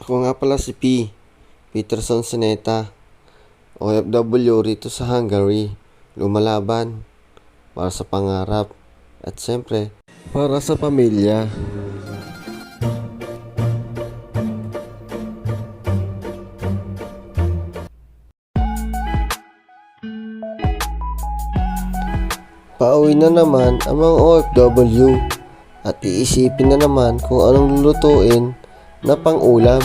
Ako nga pala si P. Peterson Sineta. OFW rito sa Hungary. Lumalaban. Para sa pangarap. At siyempre, para sa pamilya. Pauwi na naman ang mga OFW at iisipin na naman kung anong lulutuin na pang-ulam.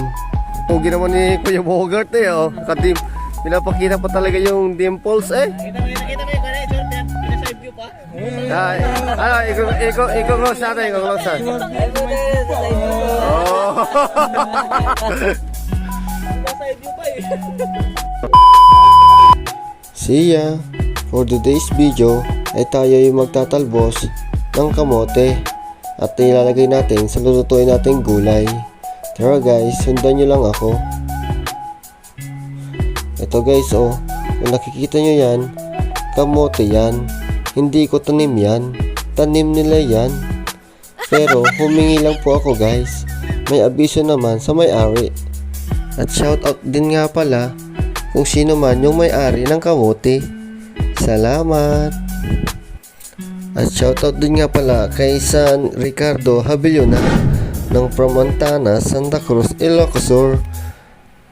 Pugi naman ni Kuya Bogart eh, oh. Kadim, pinapakita pa talaga yung dimples eh. Nakita mo yun, nakita mo yun, kaya ito, pinaside view pa. Ah, ano, iko, iko, iko close natin, iko close natin. Oh. Pinaside view pa eh. See ya! For today's video ay tayo yung magtatalbos ng kamote at ilalagay natin sa lulutuin nating gulay. Tara guys, sundan nyo lang ako. Ito guys oh, kung nakikita nyo yan, kamote yan. Hindi ko tanim yan, tanim nila yan. Pero humingi lang po ako guys, may abiso naman sa may-ari. At shoutout din nga pala kung sino man yung may-ari ng kamote. Salamat! At shoutout din nga pala kay San Ricardo Habiliona ng from Montana, Santa Cruz, Ilocos Sur.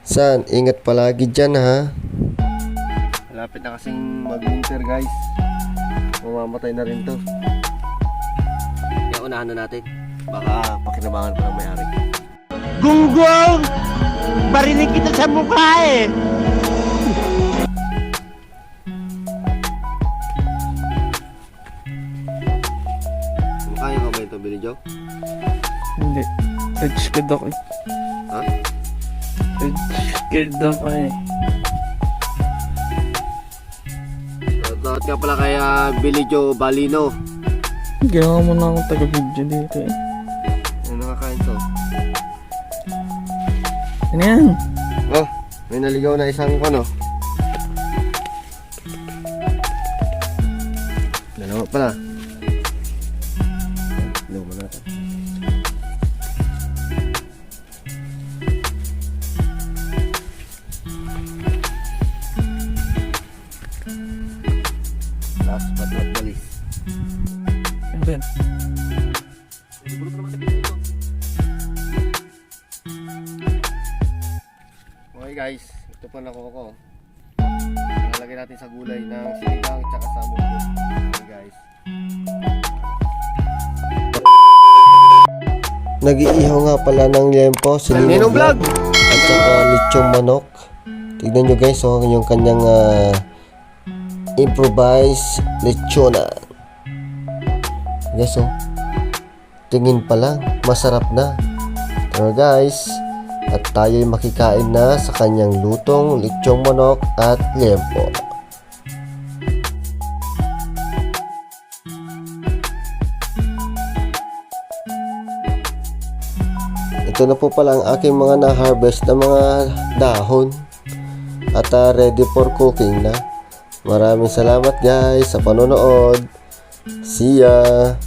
San, ingat palagi dyan ha. Malapit na kasing mag-winter guys. Mamamatay na rin to. Kaya unahan na natin. Baka pakinabangan pa ng may-ari. Gunggong! Barinig kita sa mukha eh! Kumakain ka ba ito, Billy Joe? Hindi. Kid ako eh. Ha? Kid ako eh. Shoutout nga pala kay ah, Billy Joe Balino. Ginawa mo na akong taga-video dito eh. Ano nakakain to? Ano yan? Oh, may naligaw na isang ano. Dalawa pala. Dalawa natin. Ba yan? Okay guys, ito pa nako ko. Lalagay natin sa gulay ng sinigang tsaka sa munggo. Okay guys. Nag-iihaw nga pala ng lempo, Ninong Vlog! At saka lechong manok. Tignan nyo guys, oh, yung kanyang ah, improvised lechona. Guys, oh. Tingin pa lang, masarap na. Tara guys, at tayo'y makikain na sa kanyang lutong lechong manok at lempo. Ito na po pala ang aking mga na-harvest na mga dahon at ah, ready for cooking na. Maraming salamat guys sa panonood. See ya!